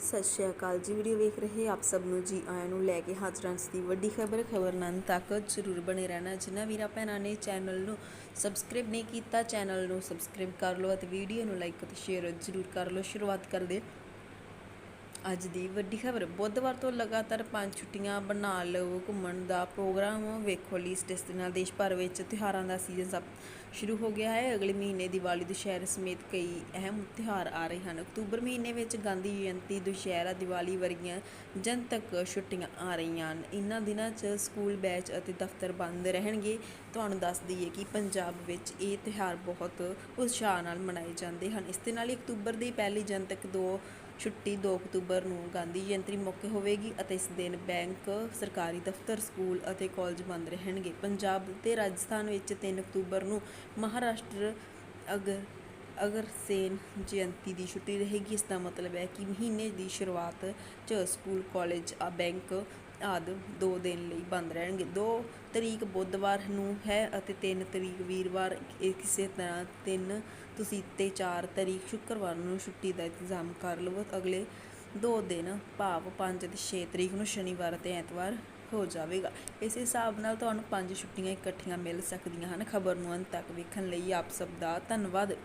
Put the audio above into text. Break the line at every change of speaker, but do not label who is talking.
ਸਤਿ ਸ਼੍ਰੀ ਅਕਾਲ ਜੀ। ਵੀਡੀਓ ਵੇਖ ਰਹੇ ਆਪ ਸਭ ਨੂੰ ਜੀ ਆਇਆਂ ਨੂੰ ਲੈ ਕੇ ਹਾਜ਼ਰਾਂ ਦੀ ਵੱਡੀ ਖਬਰ। ਖਬਰ ਨੰਨ ਤੱਕ ਜ਼ਰੂਰ ਬਣੇ ਰਹਿਣਾ। ਜਿਨ੍ਹਾਂ ਵੀਰਾਂ ਭੈਣਾਂ ਨੇ ਚੈਨਲ ਨੂੰ ਸਬਸਕ੍ਰਾਈਬ ਨਹੀਂ ਕੀਤਾ, ਚੈਨਲ ਨੂੰ ਸਬਸਕ੍ਰਾਈਬ ਕਰ ਲਓ ਅਤੇ ਵੀਡੀਓ ਨੂੰ ਲਾਈਕ ਅਤੇ ਸ਼ੇਅਰ ਜ਼ਰੂਰ ਕਰ ਲਓ। ਸ਼ੁਰੂਆਤ ਕਰਦੇ ਅੱਜ ਦੀ ਵੱਡੀ ਖਬਰ, ਬੁੱਧਵਾਰ ਤੋਂ ਲਗਾਤਾਰ ਪੰਜ ਛੁੱਟੀਆਂ ਬਣਾ ਲਓ, ਘੁੰਮਣ ਦਾ ਪ੍ਰੋਗਰਾਮ ਵੇਖੋ ਲਿਸਟ ਇਸ ਦੇ ਨਾਲ ਦੇਸ਼ ਭਰ ਵਿੱਚ ਤਿਉਹਾਰਾਂ ਦਾ ਸੀਜ਼ਨ ਸਭ ਸ਼ੁਰੂ ਹੋ ਗਿਆ ਹੈ। ਅਗਲੇ ਮਹੀਨੇ ਦੀਵਾਲੀ, ਦੁਸ਼ਹਿਰੇ ਸਮੇਤ ਕਈ ਅਹਿਮ ਤਿਉਹਾਰ ਆ ਰਹੇ ਹਨ। ਅਕਤੂਬਰ ਮਹੀਨੇ ਵਿੱਚ ਗਾਂਧੀ ਜਯੰਤੀ, ਦੁਸ਼ਹਿਰਾ, ਦੀਵਾਲੀ ਵਰਗੀਆਂ ਜਨਤਕ ਛੁੱਟੀਆਂ ਆ ਰਹੀਆਂ ਹਨ। ਇਨ੍ਹਾਂ ਦਿਨਾਂ 'ਚ ਸਕੂਲ ਬੈਚ ਅਤੇ ਦਫ਼ਤਰ ਬੰਦ ਰਹਿਣਗੇ। ਤੁਹਾਨੂੰ ਦੱਸ ਦਈਏ ਕਿ ਪੰਜਾਬ ਵਿੱਚ ਇਹ ਤਿਉਹਾਰ ਬਹੁਤ ਉਤਸ਼ਾਹ ਨਾਲ ਮਨਾਏ ਜਾਂਦੇ ਹਨ। ਇਸ ਦੇ ਨਾਲ ਹੀ ਅਕਤੂਬਰ ਦੀ ਪਹਿਲੀ ਜਨਤਕ ਦੋ ਛੁੱਟੀ 2 ਅਕਤੂਬਰ ਨੂੰ ਗਾਂਧੀ ਜਯੰਤੀ ਮੌਕੇ ਹੋਵੇਗੀ ਅਤੇ ਇਸ ਦਿਨ ਬੈਂਕ, ਸਰਕਾਰੀ ਦਫ਼ਤਰ, ਸਕੂਲ ਅਤੇ ਕਾਲਜ ਬੰਦ ਰਹਿਣਗੇ। ਪੰਜਾਬ ਤੇ ਰਾਜਸਥਾਨ ਵਿੱਚ 3 ਅਕਤੂਬਰ ਨੂੰ ਮਹਾਰਾਸ਼ਟਰ ਅਗਰ ਅਗਰਸੇਨ ਜਯੰਤੀ ਦੀ ਛੁੱਟੀ ਰਹੇਗੀ, ਇਸ ਦਾ ਮਤਲਬ ਹੈ ਕਿ ਮਹੀਨੇ ਦੀ ਸ਼ੁਰੂਆਤ 'ਚ ਸਕੂਲ, ਕਾਲਜ, ਆ ਬੈਂਕ ਆਦਿ 2 ਦਿਨ ਲਈ ਬੰਦ ਰਹਿਣਗੇ। 2 ਤਰੀਕ ਬੁੱਧਵਾਰ ਨੂੰ ਹੈ ਅਤੇ 3 ਤਰੀਕ ਵੀਰਵਾਰ। ਕਿਸੇ ਤਰ੍ਹਾਂ 3 ਤੁਸੀਂ ਤੇ 4 ਤਰੀਕ ਸ਼ੁੱਕਰਵਾਰ ਨੂੰ ਛੁੱਟੀ ਦਾ ਇੰਤਜ਼ਾਮ ਕਰ ਲਵੋ। ਅਗਲੇ 2 ਦਿਨ ਭਾਵ 5 ਤੇ 6 ਤਰੀਕ ਨੂੰ ਸ਼ਨੀਵਾਰ ਅਤੇ ਐਤਵਾਰ ਹੋ ਜਾਵੇਗਾ। ਇਸ ਹਿਸਾਬ ਨਾਲ ਤੁਹਾਨੂੰ ਪੰਜ ਛੁੱਟੀਆਂ ਇਕੱਠੀਆਂ ਮਿਲ ਸਕਦੀਆਂ ਹਨ। ਖਬਰ ਨੂੰ ਅੰਤ ਤੱਕ ਵੇਖਣ ਲਈ ਆਪ ਸਭ ਦਾ ਧੰਨਵਾਦ।